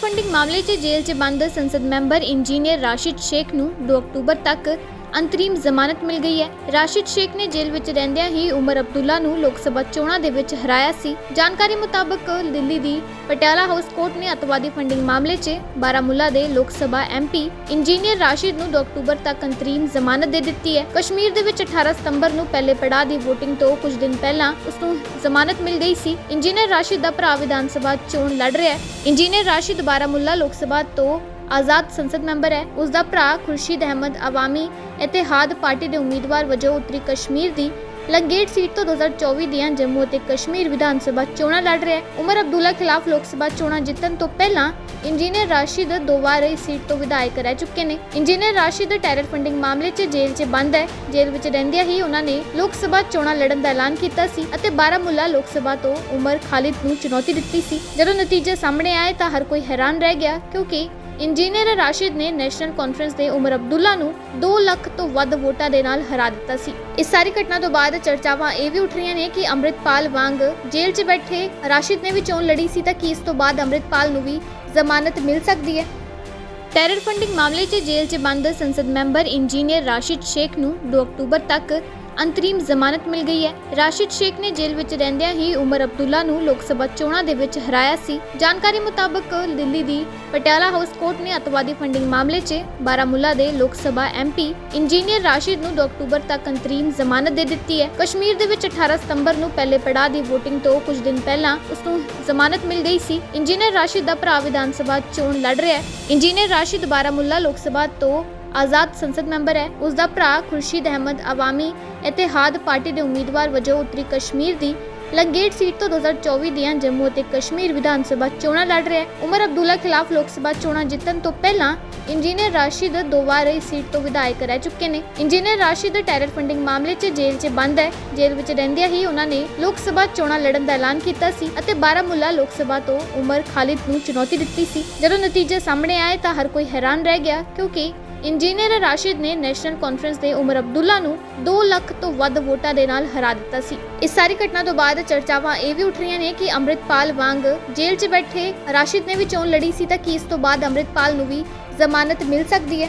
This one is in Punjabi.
ਫੰਡਿੰਗ ਮਾਮਲੇ 'ਚ ਜੇਲ੍ਹ 'ਚ ਬੰਦ ਸੰਸਦ ਮੈਂਬਰ ਇੰਜੀਨੀਅਰ ਰਾਸ਼ਿਦ ਸ਼ੇਖ ਨੂੰ 2 ਅਕਤੂਬਰ ਤੱਕ ਅੰਤਰੀਮ ਜ਼ਮਾਨਤ ਮਿਲ ਗਈ ਹੈ। ਰਾਸ਼ਿਦ ਸ਼ੇਖ ਨੇ ਜੇਲ੍ਹ ਵਿੱਚ ਰਹਿੰਦਿਆਂ ਹੀ ਉਮਰ ਅਬਦੁੱਲਾ ਨੂੰ ਲੋਕ ਸਭਾ ਚੋਣਾਂ ਦੇ ਵਿੱਚ ਹਰਾਇਆ ਸੀ। ਜਾਣਕਾਰੀ ਮੁਤਾਬਕ ਦਿੱਲੀ ਦੀ ਪਟਿਆਲਾ ਹਾਊਸ ਕੋਰਟ ਨੇ ਅਤਵਾਦੀ ਫੰਡਿੰਗ ਮਾਮਲੇ 'ਚ ਬਾਰਾਮੂਲਾ ਦੇ ਲੋਕ ਸਭਾ ਐਮਪੀ ਇੰਜੀਨੀਅਰ ਰਾਸ਼ਿਦ ਨੂੰ 2 ਅਕਤੂਬਰ ਤੱਕ ਅੰਤਰੀਮ ਜ਼ਮਾਨਤ ਦੇ ਦਿੱਤੀ ਹੈ। ਕਸ਼ਮੀਰ ਦੇ ਵਿੱਚ 18 ਸਤੰਬਰ ਨੂੰ ਪਹਿਲੇ ਪੜਾਅ ਦੀ VOTING ਤੋਂ ਕੁਝ ਦਿਨ ਪਹਿਲਾਂ ਉਸ ਨੂੰ ਜ਼ਮਾਨਤ ਮਿਲ ਗਈ ਸੀ। ਇੰਜੀਨੀਅਰ ਰਾਸ਼ਿਦ ਦਾ ਭਰਾ ਵਿਧਾਨ ਸਭਾ ਚੋਣ ਲੜ ਰਿਹਾ ਹੈ। ਇੰਜੀਨੀਅਰ ਰਾਸ਼ਿਦ ਬਾਰਾਮੂਲਾ ਲੋਕ ਸਭਾ ਤੋਂ ਆਜ਼ਾਦ ਸੰਸਦ ਮੈਂਬਰ ਹੈ। ਉਸ ਦਾ ਭਰਾ ਖੁਰਸ਼ੀਦ ਅਹਿਮਦ ਆਵਾਮੀ ਇਤਿਹਾਦ ਪਾਰਟੀ ਦੇ ਉਮੀਦਵਾਰ ਵਜੋਂ ਉੱਤਰੀ ਕਸ਼ਮੀਰ ਦੀ ਲੰਗੇਟ ਸੀਟ ਤੋਂ 2024 ਦੀਆਂ ਜੰਮੂ ਅਤੇ ਕਸ਼ਮੀਰ ਵਿਧਾਨ ਸਭਾ ਚੋਣਾਂ ਲੜ ਰਿਹਾ ਹੈ। ਉਮਰ ਅਬਦੁੱਲਾ ਖਿਲਾਫ ਲੋਕ ਸਭਾ ਚੋਣਾਂ ਜਿੱਤਣ ਤੋਂ ਪਹਿਲਾਂ ਇੰਜੀਨੀਅਰ ਰਾਸ਼ਿਦ ਦੋ ਵਾਰ ਇਸ ਸੀਟ ਤੋਂ ਵਿਧਾਇਕ ਰਹਿ ਚੁੱਕੇ ਨੇ। ਇੰਜੀਨੀਅਰ ਰਾਸ਼ਿਦ ਟੈਰਰ ਫੰਡਿੰਗ ਮਾਮਲੇ 'ਚ ਜੇਲ੍ਹ 'ਚ ਬੰਦ ਹੈ। ਜੇਲ੍ਹ ਵਿੱਚ ਰਹਿੰਦਿਆਂ ਹੀ ਉਹਨਾਂ ਨੇ ਲੋਕ ਸਭਾ ਚੋਣਾਂ ਲੜਨ ਦਾ ਐਲਾਨ ਕੀਤਾ ਸੀ ਅਤੇ ਬਾਰਾਮੂਲਾ ਲੋਕ ਸਭਾ ਤੋਂ ਉਮਰ ਖਾਲਿਦ ਨੂੰ ਚੁਣੌਤੀ ਦਿੱਤੀ ਸੀ। ਜਦੋਂ ਨਤੀਜੇ ਸਾਹਮਣੇ ਆਏ ਤਾਂ ਹਰ ਕੋਈ ਹੈਰਾਨ ਰਹਿ ਗਿਆ ਕਿਉਂਕਿ ਇੰਜੀਨੀਅਰ ਰਾਸ਼ਿਦ ਨੇ ਨੈਸ਼ਨਲ ਕਾਨਫਰੰਸ ਦੇ ਉਮਰ ਅਬਦੁੱਲਾ ਨੂੰ 2 ਲੱਖ ਤੋਂ ਵੱਧ ਵੋਟਾਂ ਦੇ ਨਾਲ ਹਰਾ ਦਿੱਤਾ ਸੀ। ਇਸ ਸਾਰੀ ਘਟਨਾ ਤੋਂ ਬਾਅਦ ਚਰਚਾਵਾਂ ਇਹ ਵੀ ਉੱਠ ਰਹੀਆਂ ਨੇ ਕਿ ਅੰਮ੍ਰਿਤਪਾਲ ਵਾਂਗ ਜੇਲ੍ਹ 'ਚ ਬੈਠੇ ਰਾਸ਼ਿਦ ਨੇ ਵੀ ਚੋਣ ਲੜੀ ਸੀ ਤਾਂ ਕੀ ਇਸ ਤੋਂ ਬਾਅਦ ਅੰਮ੍ਰਿਤਪਾਲ ਨੂੰ ਵੀ ਜ਼ਮਾਨਤ ਮਿਲ ਸਕਦੀ ਹੈ? ਟੈਰਰ ਫੰਡਿੰਗ ਮਾਮਲੇ 'ਚ ਜੇਲ੍ਹ 'ਚ ਬੰਦ ਸੰਸਦ ਮੈਂਬਰ ਇੰਜੀਨੀਅਰ ਰਾਸ਼ਿਦ ਸ਼ੇਖ ਨੂੰ 2 ਅਕਤੂਬਰ ਤੱਕ ਅੰਤਰੀਮ ਜ਼ਮਾਨਤ ਮਿਲ ਗਈ ਹੈ। ਰਾਸ਼ਿਦ ਸ਼ੇਖ ਨੇ ਜੇਲ੍ਹ ਵਿੱਚ ਰਹਿੰਦਿਆਂ ਹੀ ਉਮਰ ਅਬਦੁੱਲਾ ਨੂੰ ਲੋਕ ਸਭਾ ਚੋਣਾਂ ਦੇ ਵਿੱਚ ਹਰਾਇਆ ਸੀ। ਜਾਣਕਾਰੀ ਮੁਤਾਬਕ ਦਿੱਲੀ ਦੀ ਪਟਿਆਲਾ ਹਾਊਸ ਕੋਰਟ ਨੇ ਅਤਵਾਦੀ ਫੰਡਿੰਗ ਮਾਮਲੇ 'ਚ ਬਾਰਾਮੂਲਾ ਦੇ ਲੋਕ ਸਭਾ ਐਮਪੀ ਇੰਜੀਨੀਅਰ ਰਾਸ਼ਿਦ ਨੂੰ 2 ਅਕਤੂਬਰ ਤੱਕ ਅੰਤਰੀਮ ਜ਼ਮਾਨਤ ਦੇ ਦਿੱਤੀ ਹੈ। ਕਸ਼ਮੀਰ ਦੇ ਵਿੱਚ 18 ਸਤੰਬਰ ਨੂੰ ਪਹਿਲੇ ਪੜਾਅ ਦੀ VOTING ਤੋਂ ਕੁਝ ਦਿਨ ਪਹਿਲਾਂ ਉਸ ਨੂੰ ਜ਼ਮਾਨਤ ਮਿਲ ਗਈ ਸੀ। ਇੰਜੀਨੀਅਰ ਰਾਸ਼ਿਦ ਦਾ ਭਰਾ ਵਿਧਾਨ ਸਭਾ ਚੋਣ ਲੜ ਰਿਹਾ ਹੈ। ਇੰਜੀਨੀਅਰ ਰਾਸ਼ਿਦ ਬਾਰਾਮੂਲਾ ਲੋਕ ਸਭਾ ਤੋਂ ਆਜ਼ਾਦ ਸੰਸਦ ਮੈਂਬਰ ਹੈ। ਉਸ ਦਾ ਭਰਾ ਖੁਰਸ਼ੀਦ ਅਹਿਮਦ ਆਵਾਮੀ ਇਤਿਹਾਦ ਪਾਰਟੀ ਦੇ ਉਮੀਦਵਾਰ ਵਜੋਂ ਉੱਤਰੀ ਕਸ਼ਮੀਰ ਦੀ ਲੰਗੇਟ ਸੀਟ ਤੋਂ 2024 ਦੀਆਂ ਜੰਮੂ ਅਤੇ ਕਸ਼ਮੀਰ ਵਿਧਾਨ ਸਭਾ ਚੋਣਾਂ ਲੜ ਰਿਹਾ ਹੈ। ਉਮਰ ਅਬਦੁੱਲਾ ਖਿਲਾਫ ਲੋਕ ਸਭਾ ਚੋਣਾਂ ਜਿੱਤਣ ਤੋਂ ਪਹਿਲਾਂ ਇੰਜੀਨੀਅਰ ਰਾਸ਼ਿਦ ਦੋ ਵਾਰ ਇਸ ਸੀਟ ਤੋਂ ਵਿਧਾਇਕ ਰਹਿ ਚੁੱਕੇ ਨੇ। ਇੰਜੀਨੀਅਰ ਰਾਸ਼ਿਦ ਟੈਰਰ ਫੰਡਿੰਗ ਮਾਮਲੇ 'ਚ ਜੇਲ੍ਹ 'ਚ ਬੰਦ ਹੈ। ਜੇਲ੍ਹ ਵਿੱਚ ਰਹਿੰਦਿਆਂ ਹੀ ਉਹਨਾਂ ਨੇ ਲੋਕ ਸਭਾ ਚੋਣਾਂ ਲੜਨ ਦਾ ਐਲਾਨ ਕੀਤਾ ਸੀ ਅਤੇ ਬਾਰਾਮੂਲਾ ਲੋਕ ਸਭਾ ਤੋਂ ਉਮਰ ਖਾਲਿਦ ਨੂੰ ਚੁਣੌਤੀ ਦਿੱਤੀ ਸੀ। ਜਦੋਂ ਨਤੀਜੇ ਸਾਹਮਣੇ ਆਏ ਤਾਂ ਹਰ ਕੋਈ ਹੈਰਾਨ ਰਹਿ ਗਿਆ ਕਿਉਂਕਿ ਇੰਜੀਨੀਅਰ ਰਾਸ਼ਿਦ ਨੇ ਨੈਸ਼ਨਲ ਕਾਨਫਰੰਸ ਦੇ ਉਮਰ ਅਬਦੁੱਲਾ ਨੂੰ 2 ਲੱਖ ਤੋਂ ਵੱਧ ਵੋਟਾਂ ਦੇ ਨਾਲ ਹਰਾ ਦਿੱਤਾ ਸੀ। ਇਸ ਸਾਰੀ ਘਟਨਾ ਤੋਂ ਬਾਅਦ ਚਰਚਾਵਾਂ ਇਹ ਵੀ ਉੱਠ ਰਹੀਆਂ ਨੇ ਕਿ ਅੰਮ੍ਰਿਤਪਾਲ ਵਾਂਗ ਜੇਲ੍ਹ 'ਚ ਬੈਠੇ ਰਾਸ਼ਿਦ ਨੇ ਵੀ ਚੋਣ ਲੜੀ ਸੀ ਤਾਂ ਕੀ ਇਸ ਤੋਂ ਬਾਅਦ ਅੰਮ੍ਰਿਤਪਾਲ ਨੂੰ ਵੀ ਜ਼ਮਾਨਤ ਮਿਲ ਸਕਦੀ ਹੈ?